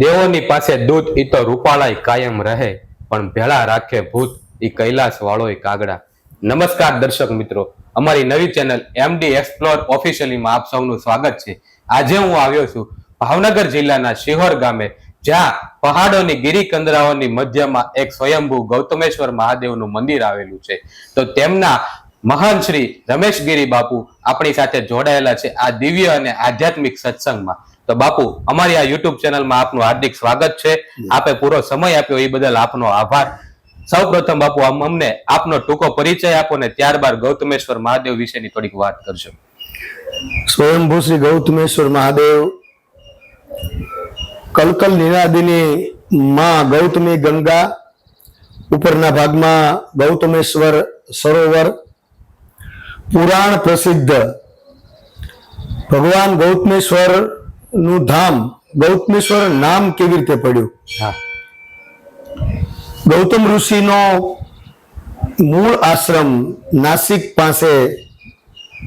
દેવોની પાસે દૂત ઈ તો રૂપાળાય કાયમ રહે, પણ ભેળા રાખે ભૂત, ઈ કૈલાસ વાળોય કાગડા. નમસ્કાર દર્શક મિત્રો, અમારી નવી ચેનલ એમડી એક્સપ્લોર ઓફિશિયલીમાં આપ સૌનું સ્વાગત છે. આજે હું આવ્યો છું ભાવનગર જિલ્લાના શિહોર ગામે, જ્યાં પહાડોની ગિરી કંદરાઓની મધ્યમાં એક સ્વયંભૂ ગૌતમેશ્વર મહાદેવનું મંદિર આવેલું છે. તો તેમના મહાન શ્રી રમેશગીરી બાપુ આપણી સાથે જોડાયેલા છે આ દિવ્ય અને આધ્યાત્મિક સત્સંગમાં. તો બાપુ અમારી આ યુટ્યુબ ચેનલમાં આપનું હાર્દિક સ્વાગત છે. આપે પૂરો સમય આપ્યો એ બદલ આપનો આભાર. સૌ પ્રથમ બાપુ અમને આપનો ટૂંકો પરિચય આપો ને ત્યારબાદ ગૌતમેશ્વર મહાદેવ વિશેની થોડીક વાત કરજો. સ્વયંભૂ શ્રી ગૌતમેશ્વર મહાદેવ કલકલ નિરાદિની માં ગૌતમી ગંગા ઉપરના ભાગમાં ગૌતમેશ્વર સરોવર પુરાણ પ્રસિદ્ધ. ભગવાન ગૌતમેશ્વર નું ધામ ગૌતમેશ્વર નામ કેવી રીતે પડ્યું? ગૌતમ ઋષિનો મૂળ આશ્રમ નાસિક પાસે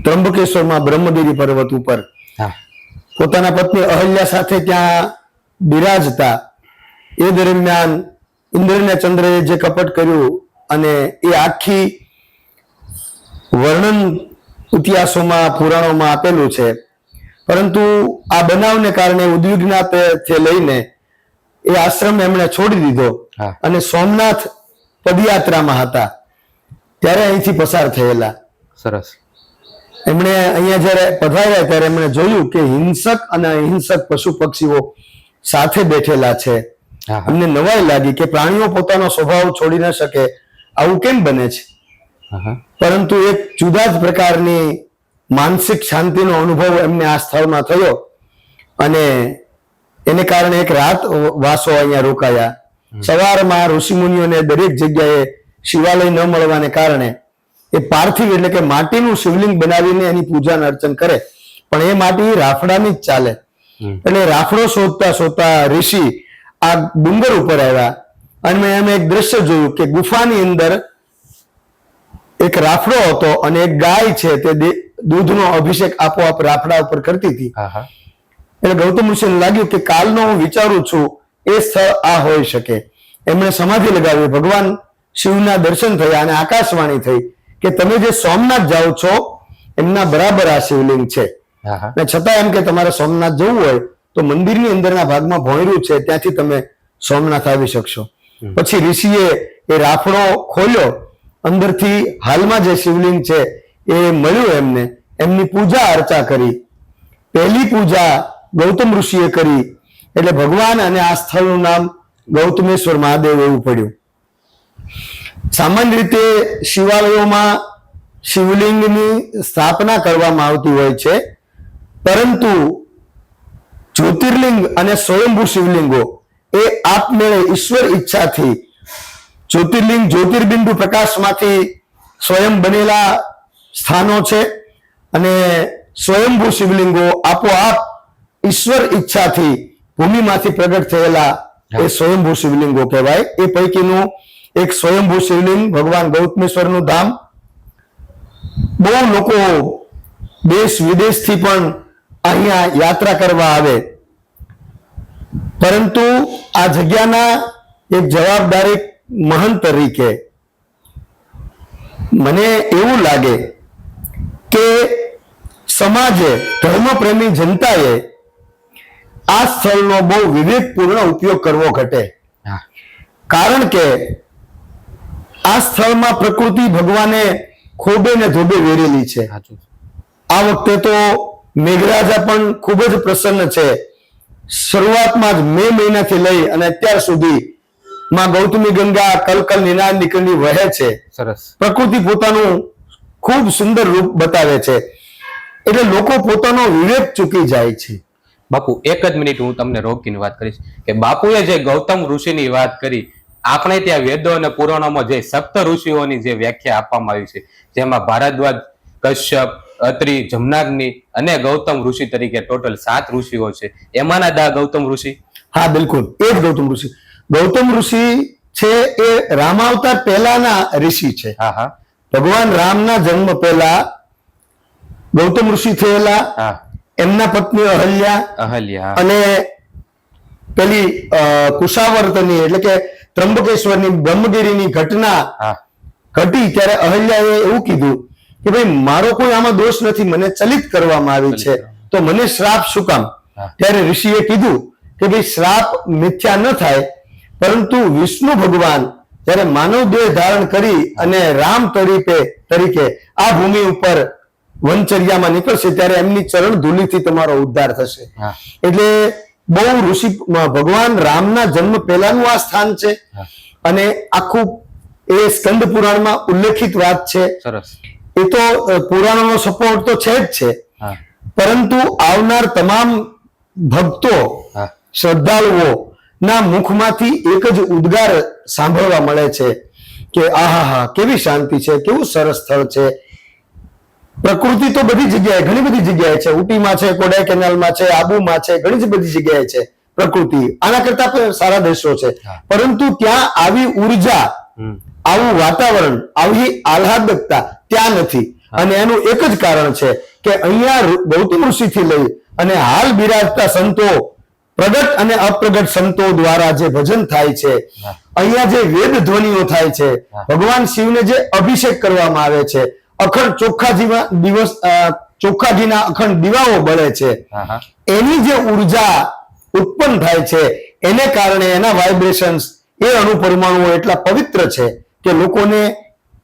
ત્રંબકેશ્વરમાં બ્રહ્મગીરી પર્વત ઉપર. પોતાના પત્ની અહલ્યા સાથે ત્યાં બિરાજતા એ દરમિયાન ઇન્દ્રને ચંદ્રએ જે કપટ કર્યું અને એ આખી વર્ણન ઇતિહાસોમાં પુરાણોમાં આપેલું છે. પરંતુ આ બનાવને કારણે ઉદ્વિગ્નતાથી લઈને એ આશ્રમ એમણે છોડી દીધો અને સોમનાથ પદયાત્રામાં હતા. ત્યારે અહીંથી પસાર થયેલા. સરસ. એમણે અહીંયા જ્યારે પધાર્યા ત્યારે એમણે જોયું કે હિંસક અને અહિંસક પશુ પક્ષીઓ સાથે બેઠેલા છે. અમને નવાઈ લાગી કે પ્રાણીઓ પોતાનો સ્વભાવ છોડી ન શકે. આવું કેમ બને છે? પરંતુ એક જુદા જ પ્રકારની માનસિક શાંતિનો અનુભવ એમને આ સ્થળમાં થયો અને એને કારણે એક રાત વાસો અહીંયા રોકાયા. સવારમાં ઋષિમુનિઓને દરેક જગ્યાએ શિવાલય ન મળવાને કારણે એ પાર્થિવ એટલે કે માટીનું શિવલિંગ બનાવીને એની પૂજા અર્ચન કરે. પણ એ માટી રાફડાની જ ચાલે. એટલે રાફડો શોધતા શોધતા ઋષિ આ ડુંગર ઉપર આવ્યા અને મેં એમ એક દ્રશ્ય જોયું કે ગુફાની અંદર એક રાફડો હતો અને એક ગાય છે તે દૂધનો અભિષેક આપોઆપ રાફડા ઉપર કરતી હતી. એટલે ગૌતમ ઋષિને લાગ્યું કે કાલનો હું વિચારું છું એ સ્થળ આ હોઈ શકે. એમણે સમાધિ લગાવી ભગવાન શિવના દર્શન થયા અને આકાશવાણી થઈ કે તમે જે સોમનાથ જાઓ છો એમના બરાબર આ શિવલિંગ છે. અને છતાં એમ કે તમારે સોમનાથ જવું હોય તો મંદિરની અંદરના ભાગમાં ભોંયરું છે ત્યાંથી તમે સોમનાથ આવી શકશો. પછી ઋષિએ એ રાફડો ખોલ્યો. અંદરથી હાલમાં જે શિવલિંગ છે એ મળ્યું એમને. એમની પૂજા અર્ચા કરી. પહેલી પૂજા ગૌતમ ઋષિએ કરી. એટલે ભગવાન અને આ સ્થળનું નામ ગૌતમેશ્વર મહાદેવ એવું પડ્યું. સામાન્ય રીતે શિવાલયોમાં શિવલિંગની સ્થાપના કરવામાં આવતી હોય છે. પરંતુ જ્યોતિર્લિંગ અને સ્વયંભૂ શિવલિંગો એ આપમેળે ઈશ્વર ઈચ્છાથી જ્યોતિર્લિંગ જ્યોતિર્બિંદુ પ્રકાશમાંથી સ્વયં બનેલા સ્થાનો છે અને સ્વયંભૂ શિવલિંગો આપોઆપ ઈશ્વર ઈચ્છાથી ભૂમિમાંથી પ્રગટ થયેલા એ સ્વયંભૂ શિવલિંગો કહેવાય. એ પૈકીનું એક સ્વયંભૂ શિવલિંગ ભગવાન ગૌતમેશ્વરનું ધામ. બહુ લોકો દેશ વિદેશથી પણ અહીંયા યાત્રા કરવા આવે. પરંતુ આ જગ્યાના એક જવાબદારી મહંત તરીકે. મને એવું લાગે કે સમાજે ધર્મપ્રેમી જનતાએ આ સ્થળનો બહુ વિવેકપૂર્ણ ઉપયોગ કરવો ઘટે. કારણ કે આ સ્થળમાં પ્રકૃતિ ભગવાને ખોબે ને ધોબે વેરેલી છે. આ વખતે તો મેઘરાજા પણ ખૂબ જ પ્રસન્ન છે. શરૂઆતમાં જ મે મહિનાથી લઈ અને અત્યાર સુધી માં ગૌતમી ગંગા કલકલ નિનાદ નીકળી વહે છે. સરસ. પ્રકૃતિ પોતાનું ખૂબ સુંદર રૂપ બતાવે છે. એટલે લોકો પોતાનો વિવેક ચૂકી જાય છે. બાપુ એક જ મિનિટ હું તમને રોકીને વાત કરીશ કે બાપુએ જે ગૌતમ ઋષિની વાત કરી આપણે ત્યાં વેદો અને પુરાણોમાં જે સપ્ત ઋષિઓની જે વ્યાખ્યા આપવામાં આવી છે જેમાં ભારદ્વાજ કશ્યપ અત્રિ જમનાગ્નિ અને ગૌતમ ઋષિ તરીકે ટોટલ સાત ઋષિઓ છે. એમાંના દા ગૌતમ ઋષિ? હા બિલકુલ. એ જ ગૌતમ ઋષિ. ગૌતમ ઋષિ છે એ રામાવતાર પહેલાના ઋષિ છે. હા હા. ભગવાન રામના જન્મ પહેલા ગૌતમ ઋષિ થયેલા એમના પત્ની અહલ્યા અહલ્યા અને પેલી કુશાવર્તની એટલે કે ત્રંબકેશ્વરની બ્રહ્મગીરીની ઘટના ઘટી ત્યારે અહલ્યાએ એવું કીધું કે ભાઈ મારો કોઈ આમાં દોષ નથી મને ચલિત કરવામાં આવી છે. તો મને શ્રાપ શું કામ. ત્યારે ઋષિએ કીધું કે ભાઈ શ્રાપ મિથ્યા ન થાય પરંતુ વિષ્ણુ ભગવાન જ્યારે માનવ દેહ ધારણ કરી અને રામ તરીકે તરીકે આ ભૂમિ ઉપર વનચર્યામાં નીકળશે ત્યારે એમની ચરણ ધૂલીથી તમારો ઉદ્ધાર થશે. એટલે બહુ ઋષિ ભગવાન રામના જન્મ પહેલાનું આ સ્થાન છે અને આખું એ સ્કંદ પુરાણમાં ઉલ્લેખિત વાત છે. સરસ. એ તો પુરાણોનો સપોર્ટ તો છે જ છે. પરંતુ આવનાર તમામ ભક્તો શ્રદ્ધાળુઓ ના મુખમાંથી એક જ ઉદ્ગાર સાંભળવા મળે છે કે આહા કેવી શાંતિ છે કેવું સરસ સ્થળ છે. પ્રકૃતિ તો બધી જગ્યાએ ઘણી બધી જગ્યાએ છે. ઉટીમાં છે કોડાઈકેનાલમાં છે આબુમાં છે ઘણી જ બધી જગ્યાએ છે પ્રકૃતિ. આના કરતા પણ સારા દેશો છે. પરંતુ ત્યાં આવી ઊર્જા આવું વાતાવરણ આવી આહ્લાદકતા ત્યાં નથી. અને એનું એક જ કારણ છે કે અહીંયા ગૌતમ ઋષિથી લઈ અને હાલ બિરાજતા સંતો પ્રગટ અને અપ્રગટ સંતો દ્વારા જે ભજન થાય છે અહીંયા જે વેદ ધ્વનિઓ થાય છે ભગવાન શિવને જે અભિષેક કરવામાં આવે છે અખંડ ચોખ્ખા જીવા દિવસ ચોખ્ખાજીના ચોખ્ખા ઘીના અખંડ દીવાઓ બળે છે. એની જે ઊર્જા ઉત્પન્ન થાય છે એને કારણે એના વાઇબ્રેશન્સ એ અણુપરમાણુઓ એટલા પવિત્ર છે કે લોકોને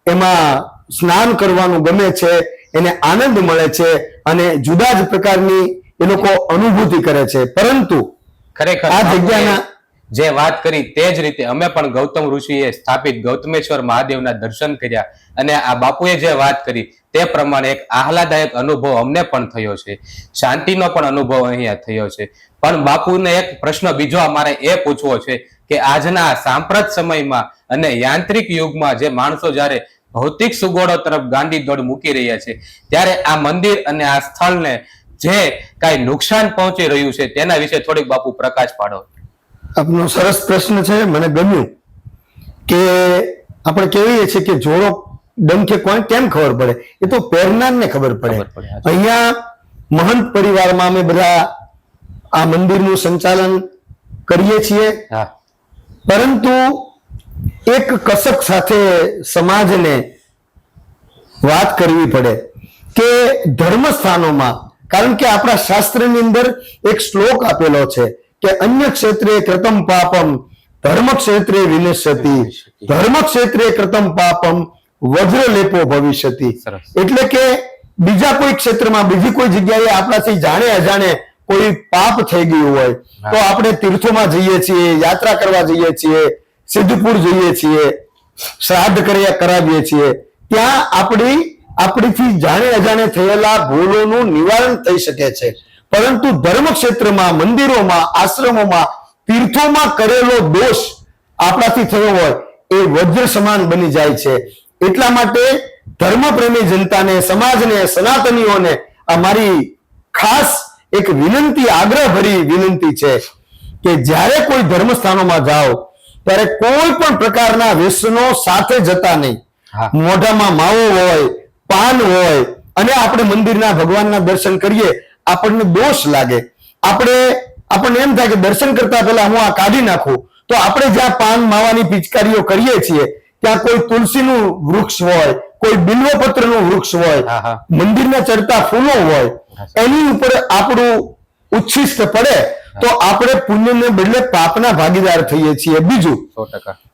એમાં સ્નાન કરવાનું ગમે છે એને આનંદ મળે છે અને જુદા જ પ્રકારની એ લોકો અનુભૂતિ કરે છે. પરંતુ ખરેખર આ જગ્યાના- જે વાત કરી તે જ રીતે અમે પણ ગૌતમ ઋષિએ સ્થાપિત ગૌતમેશ્વર મહાદેવના દર્શન કર્યા અને આ બાપુએ જે વાત કરી તે પ્રમાણે એક આહલાદાયક અનુભવ અમને પણ થયો છે. શાંતિનો પણ અનુભવ અહીંયા થયો છે. પણ બાપુને એક પ્રશ્ન બીજો અમારે એ પૂછવો છે કે આજના સાંપ્રત સમયમાં અને યાંત્રિક યુગમાં જે માણસો જ્યારે ભૌતિક સુગોળો તરફ ગાંડી દોડ મૂકી રહ્યા છે ત્યારે આ મંદિર અને આ સ્થળને જે કાંઈ નુકસાન પહોંચી રહ્યું છે તેના વિશે થોડીક બાપુ પ્રકાશ પાડો. આપનો સરસ પ્રશ્ન છે મને ગમ્યું કે આપણે કહીએ છીએ કે જોડો ડંખે કોણ કેમ ખબર પડે? એ તો પહેરનારને ખબર પડે. અહીંયા મહંત પરિવારમાં અમે બધા આ મંદિરનું સંચાલન કરીએ છીએ. હા. પરંતુ એક કસક સાથે સમાજને વાત કરવી પડે કે ધર્મ સ્થાનોમાં કારણ કે આપણા શાસ્ત્રની અંદર એક શ્લોક આપેલો છે કે અન્ય ક્ષેત્રે કૃતમ પાપમ ધર્મ ક્ષેત્રે વિનશ્યતિ ધર્મ ક્ષેત્રે કૃતમ પાપમ વજ્ર લેપો ભવિષ્યતિ એટલે કે બીજા કોઈ ક્ષેત્રમાં બીજી કોઈ જગ્યાએ આપણાથી જાણે અજાણે કોઈ પાપ થઈ ગયું હોય તો આપણે તીર્થોમાં જઈએ છીએ યાત્રા કરવા જઈએ છીએ સિદ્ધપુર જઈએ છીએ શ્રાદ્ધ કર્યા કરાવીએ છીએ. ત્યાં આપણી આપણીથી જાણે અજાણે થયેલા ભૂલોનું નિવારણ થઈ શકે છે. પરંતુ ધર્મ ક્ષેત્રમાં મંદિરોમાં આશ્રમોમાં તીર્થોમાં કરેલો દોષ આપણાથી થયો હોય એ વજ્ર સમાન બની જાય છે. એટલા માટે ધર્મપ્રેમી જનતાને સમાજને સનાતનીઓને આ મારી ખાસ એક વિનંતી આગ્રહ ભરી વિનંતી છે કે જ્યારે કોઈ ધર્મસ્થાનોમાં જાઓ ત્યારે કોઈ પણ પ્રકારના વ્યસનો સાથે જતા નહીં. મોઢામાં માવો હોય પાન હોય અને આપણે મંદિરના ભગવાનના દર્શન કરીએ આપણને દોષ લાગે. આપણે આપણને એમ થાય કે દર્શન કરતા પહેલા હું આ કાઢી નાખું. તો આપણે જ્યાં પાન માવાની પિચકારીઓ કરીએ છીએ ત્યાં કોઈ તુલસીનું વૃક્ષ હોય કોઈ બિલ્વપત્રનું વૃક્ષ હોય. મંદિરના ચડતા ફૂલો હોય એની ઉપર આપણું ઉચ્છિષ્ટ પડે તો આપણે પુણ્યને બદલે પાપના ભાગીદાર થઈએ છીએ. બીજું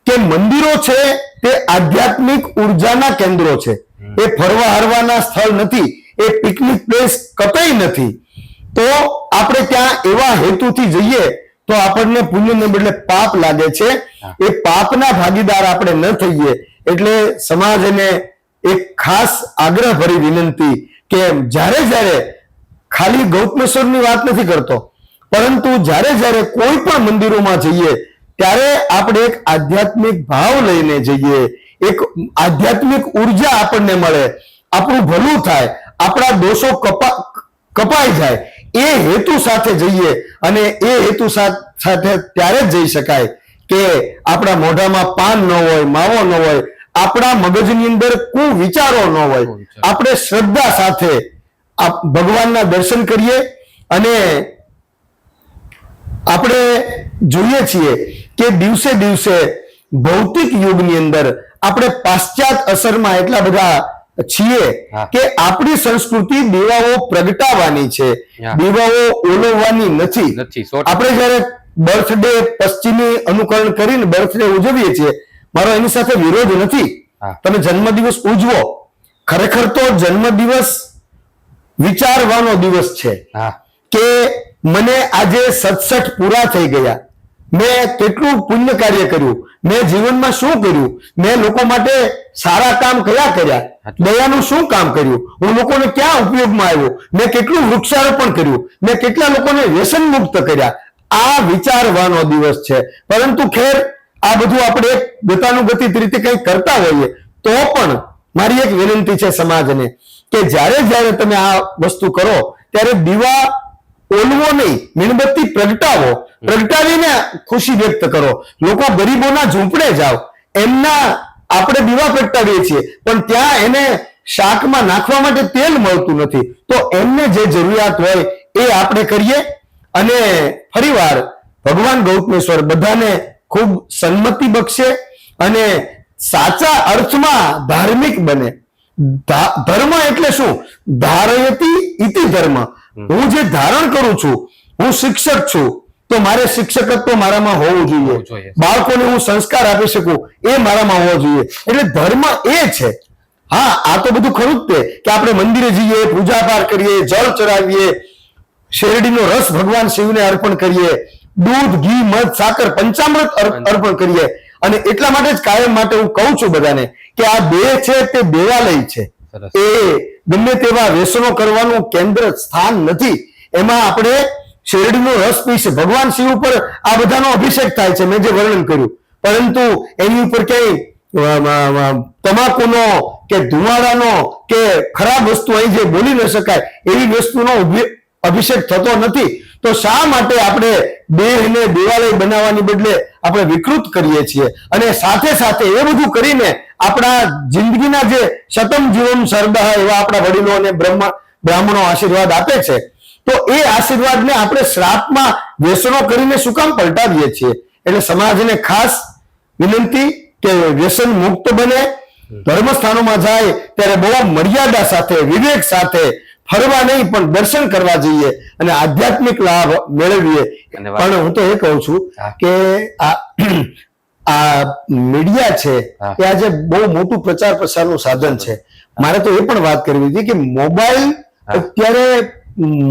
કે મંદિરો છે તે આધ્યાત્મિક ઉર્જાના કેન્દ્રો છે. એ ફરવા હરવાના સ્થળ નથી એ પિકનિક પ્લેસ કતઈ નથી. તો આપણે ત્યાં એવા હેતુથી જઈએ તો આપણને પુણ્યને બદલે પાપ લાગે છે. એ પાપના ભાગીદાર આપણે ન થઈએ. એટલે સમાજને એક ખાસ આગ્રહ ભરી વિનંતી કે જ્યારે જ્યારે ખાલી ગૌતમેશ્વરની વાત નથી કરતો પરંતુ જ્યારે જ્યારે કોઈ પણ મંદિરોમાં જઈએ ત્યારે આપણે એક આધ્યાત્મિક ભાવ લઈને જઈએ. એક આધ્યાત્મિક ઊર્જા આપણને મળે. આપણું ભલું થાય. આપણા દોષો કપા કપાઈ જાય. એ હેતુ સાથે જઈએ અને એ હેતુ સાથે ત્યારે જ જઈ શકાય કે આપણા મોઢામાં પાન ન હોય માવો ન હોય આપણા મગજની અંદર કુવિચારો ન હોય. આપણે શ્રદ્ધા સાથે ભગવાનના દર્શન કરીએ અને આપણે જોઈએ છીએ કે દિવસે દિવસે ભૌતિક યુગની અંદર આપણે પાશ્ચાત અસરમાં એટલા બધા છીએ કે આપણી સંસ્કૃતિ દીવાઓ પ્રગટાવવાની છે. દેવાઓ ઓલવવાની નથી. આપણે જયારે બર્થડે પશ્ચિમી અનુકરણ કરીને બર્થડે ઉજવીએ છીએ મારો એની સાથે વિરોધ નથી. તમે જન્મદિવસ ઉજવો. ખરેખર તો જન્મદિવસ વિચારવાનો દિવસ છે કે મને આજે સડસઠ પૂરા થઈ ગયા. મેં કેટલું પુણ્ય કાર્ય કર્યું. મેં જીવનમાં શું કર્યું? મેં લોકો માટે સારા કામ કયા કર્યા? દયાનું શું કામ કર્યું? હું લોકોને ક્યાં ઉપયોગમાં આવ્યો? મેં કેટલું વૃક્ષારોપણ કર્યું? મેં કેટલા લોકોને વ્યસન મુક્ત કર્યા? આ વિચારવાનો દિવસ છે. પરંતુ ખેર આ બધું આપણે એક ગતાનુગતિક રીતે કંઈક કરતા હોઈએ તો પણ મારી એક વિનંતી છે સમાજને કે જ્યારે જ્યારે તમે આ વસ્તુ કરો ત્યારે દીવા ઓલવો નહીં મીણબત્તી પ્રગટાવો. પ્રગટાવીને ખુશી વ્યક્ત કરો. લોકો ગરીબોના ઝૂંપડે જાઓ. એમના આપણે દીવા પ્રગટાવીએ છીએ પણ ત્યાં એને શાકમાં નાખવા માટે તેલ મળતું નથી. તો એમને જે જરૂરિયાત હોય એ આપણે કરીએ અને ફરીવાર ભગવાન ગૌતમેશ્વર બધાને ખૂબ સન્મતિ બક્ષે અને સાચા અર્થમાં ધાર્મિક બને. ધર્મ એટલે શું? ધારયતી ઇતિ ધર્મ. હું જે ધારણ કરું છું હું શિક્ષક છું તો મારે શિક્ષકત્વ મારામાં હોવું જોઈએ. બાળકોને હું સંસ્કાર આપી શકું એ મારામાં હોવો જોઈએ. એટલે ધર્મ એ છે. હા આ તો બધું ખરું જ તે કે આપણે મંદિરે જઈએ પૂજા પાઠ કરીએ જળ ચડાવીએ શેરડીનો રસ ભગવાન શિવને અર્પણ કરીએ દૂધ ઘી મધ સાકર પંચામૃત અર્પણ કરીએ. અને એટલા માટે જ કાયમ માટે હું કહું છું બધાને કે આ બે છે તે દેવાલય છે. એ ગમે તેવા વ્યસનો કરવાનું કેન્દ્ર સ્થાન નથી. એમાં આપણે શેરડીનો રસ પીશે. ભગવાન શિવ ઉપર આ બધાનો અભિષેક થાય છે, મેં જે વર્ણન કર્યું. પરંતુ એની ઉપર ક્યાંય તમાકુનો કે ધુમાડાનો કે ખરાબ વસ્તુ અહીં જે બોલી ન શકાય, એવી વસ્તુનો અભિષેક થતો નથી. તો શા માટે આપણે દેહને દેવાલય બનાવવાની બદલે આપણે વિકૃત કરીએ છીએ? અને સાથે સાથે એ બધું કરીને આપણા જિંદગીના જે શતમ જીવન સરદહ એવા આપણા વડીલો અને બ્રહ્મ બ્રાહ્મણો આશીર્વાદ આપે છે તો એ આશીર્વાદને આપણે શ્રાપમાં વ્યસનો કરીને શું કામ પલટાવીએ છીએ? એટલે સમાજને ખાસ વિનંતી કે વ્યસન મુક્ત બને ધર્મસ્થાનોમાં જાય ત્યારે બહુ મર્યાદા સાથે વિવેક સાથે ફરવા નહીં પણ દર્શન કરવા જઈએ અને આધ્યાત્મિક લાભ મેળવીએ. પણ હું તો એ કહું છું કે આ આ મીડિયા છે એ આજે બહુ મોટું પ્રચાર પ્રસારનું સાધન છે. મારે તો એ પણ વાત કરવી હતી કે મોબાઈલ. અત્યારે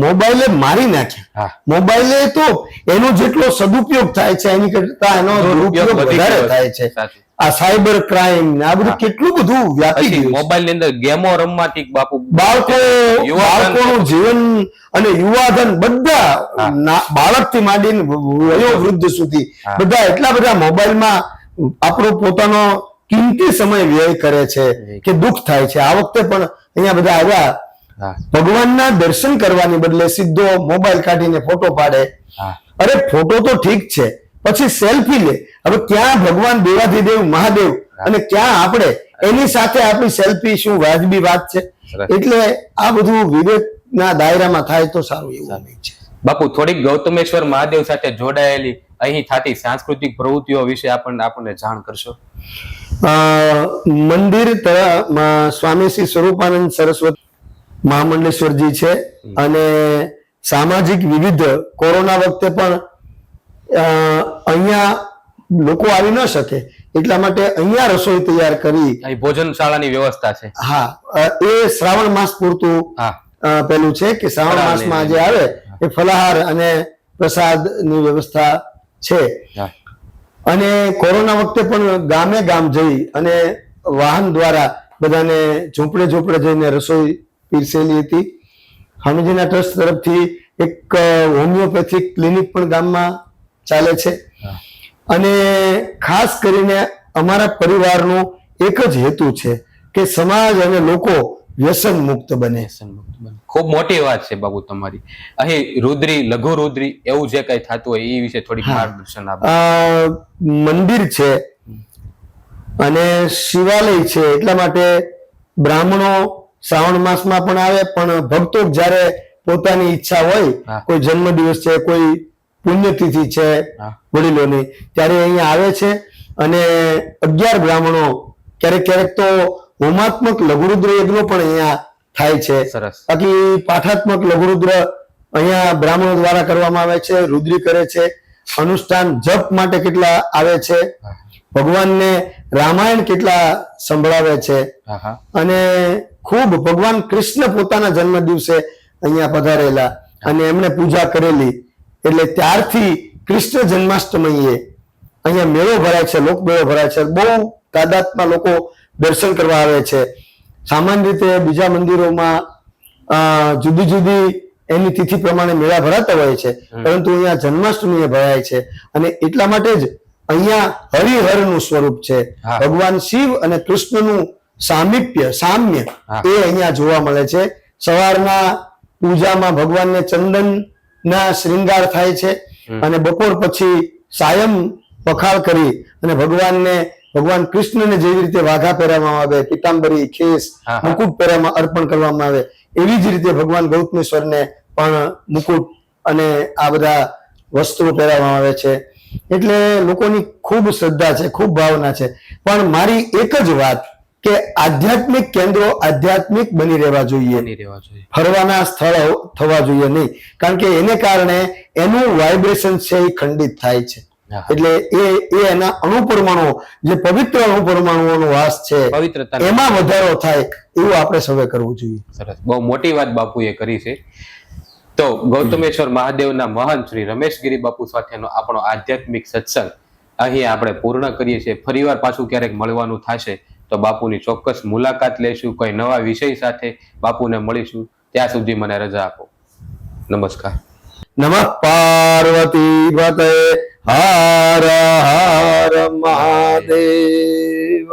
મોબાઈલે મારી નાખ્યા મોબાઈલે તો એનો જેટલો સદુપયોગ થાય છે એની કરતા એનો દુરુપયોગ વધી વધારે થાય છે. આ સાયબર ક્રાઇમ ને આ બધું કેટલું બધું વ્યાપી ગયું મોબાઈલની અંદર ગેમો રમવાથી બાપુ બાળકો બાળકોનું જીવન અને યુવાધન બધા બાળકથી માંડીને વયોવૃદ્ધ સુધી બધા એટલા બધા મોબાઈલમાં આપણો પોતાનો કિંમતી સમય વ્યય કરે છે કે દુઃખ થાય છે. આ વખતે પણ અહીંયા બધા આવ્યા. ભગવાનના દર્શન કરવાની બદલે સીધો મોબાઈલ કાઢીને ફોટો પાડે. અરે ફોટો તો ઠીક છે. પછી સેલ્ફી લે. હવે ક્યાં ભગવાન દેવાધિદેવ મહાદેવ અને ક્યાં આપણે? એની સાથે આપણી સેલ્ફી શું વાજબી વાત છે? એટલે આ બધું વિવેકના દાયરામાં થાય તો સારું એવું છે. બાપુ થોડીક ગૌતમેશ્વર મહાદેવ સાથે જોડાયેલી અહીં થતી સાંસ્કૃતિક પ્રવૃત્તિઓ વિશે આપણને આપણને જાણ કરશો? અ, મંદિર સ્વામી શ્રી સ્વરૂપાનંદ સરસ્વતી મહામંડલેશ્વરજી છે અને સામાજિક વિવિધ કોરોના વખતે પણ અ, અહીંયા લોકો આવી ન શકે. એટલા માટે અહીંયા રસોઈ તૈયાર કરી. ભોજનશાળાની વ્યવસ્થા છે. હા એ શ્રાવણ માસ પૂરતું પેલું છે કે શ્રાવણ માસમાં જે આવે એ ફલાહાર અને પ્રસાદની વ્યવસ્થા છે. અને કોરોના વખતે પણ ગામે ગામ જઈ અને વાહન દ્વારા બધાને ઝૂંપડે ઝૂંપડે જઈને રસોઈ પીરસેલી હતી. સ્વામીજીના ટ્રસ્ટ તરફથી એક હોમિયોપેથિક ક્લિનિક પણ ગામમાં ચાલે છે. અને ખાસ કરીને અમારા પરિવારનો એક જ હેતુ છે કે સમાજ અને લોકો વ્યસન મુક્ત બને. ખૂબ મોટી વાત છે બાબુ તમારી. અહીં રુદ્રી લઘુ રુદ્રી એવું જે કઈ થતું હોય એ વિશે થોડીક માર્ગદર્શન આપો. મંદિર છે અને શિવાલય છે એટલા માટે બ્રાહ્મણો શ્રાવણ માસમાં પણ આવે પણ ભક્તો જ્યારે પોતાની ઈચ્છા હોય કોઈ જન્મદિવસ છે કોઈ પુણ્યતિથિ છે વડીલોની. ત્યારે અહીંયા આવે છે અને અગિયાર બ્રાહ્મણો ક્યારેક ક્યારેક તો હોમાત્મક લઘુરુદ્ર યજ્ઞો પણ અહીંયા થાય છે. બાકી પાઠાત્મક લઘુરુદ્ર અહીંયા બ્રાહ્મણો દ્વારા કરવામાં આવે છે રુદ્રી કરે છે અનુષ્ઠાન જપ માટે કેટલા આવે છે ભગવાનને રામાયણ કેટલા સંભળાવે છે. અને ખૂબ ભગવાન કૃષ્ણ પોતાના જન્મ દિવસે અહીંયા પધારેલા અને એમણે પૂજા કરેલી. એટલે ત્યારથી કૃષ્ણ જન્માષ્ટમીએ અહીંયા મેળો ભરાય છે લોકમેળો ભરાય છે. બહુ તાદાદમાં લોકો દર્શન કરવા આવે છે. સામાન્ય રીતે બીજા મંદિરોમાં જુદી જુદી એની તિથિ પ્રમાણે મેળા ભરાતા હોય છે. પરંતુ અહીંયા જન્માષ્ટમીએ ભરાય છે. અને એટલા માટે જ અહીંયા હરિહરનું સ્વરૂપ છે. ભગવાન શિવ અને કૃષ્ણનું સામીપ્ય સામ્ય એ અહીંયા જોવા મળે છે. સવારના પૂજામાં ભગવાનને ચંદન ના શ્રૃંગાર થાય છે. અને બપોર પછી સાયમ પખાળ કરી અને ભગવાનને ભગવાન કૃષ્ણને જેવી રીતે વાઘા પહેરવામાં આવે પીતાંબરી ખેસ. મુકુટ પહેરવામાં અર્પણ કરવામાં આવે એવી જ રીતે ભગવાન ગૌતમેશ્વરને પણ મુકુટ અને આ બધા વસ્ત્રો પહેરવામાં આવે છે. એટલે લોકોની ખૂબ શ્રદ્ધા છે ખૂબ ભાવના છે. પણ મારી એક જ વાત કે આધ્યાત્મિક કેન્દ્રો આધ્યાત્મિક બની રહેવા જોઈએ. બની રહેવા જોઈએ. ફરવાના સ્થળ થવા જોઈએ નહીં. કારણ કે એને કારણે એનું વાઇબ્રેશન છે એ ખંડિત થાય છે. એટલે એ એ એના અણુપરમાણુઓ જે પવિત્ર અણુપરમાણુઓનો વાસ છે પવિત્રતા એમાં વધારો થાય એવું આપણે સૌએ કરવું જોઈએ. સરસ. બહુ મોટી વાત બાપુએ કરી છે. તો ગૌતમેશ્વર મહાદેવના મહાન શ્રી રમેશગીરી બાપુ સાથેનો આપણો આધ્યાત્મિક સત્સંગ અહીં આપણે પૂર્ણ કરીએ છીએ. ફરીવાર પાછું ક્યારેક મળવાનું થશે. તો બાપુની ચોક્કસ મુલાકાત લેશું, કોઈ નવા વિષય સાથે બાપુને મળીશું. ત્યાં સુધી મને રજા આપો. નમસ્કાર. નમઃ પાર્વતી પતે હર હર મહાદેવ.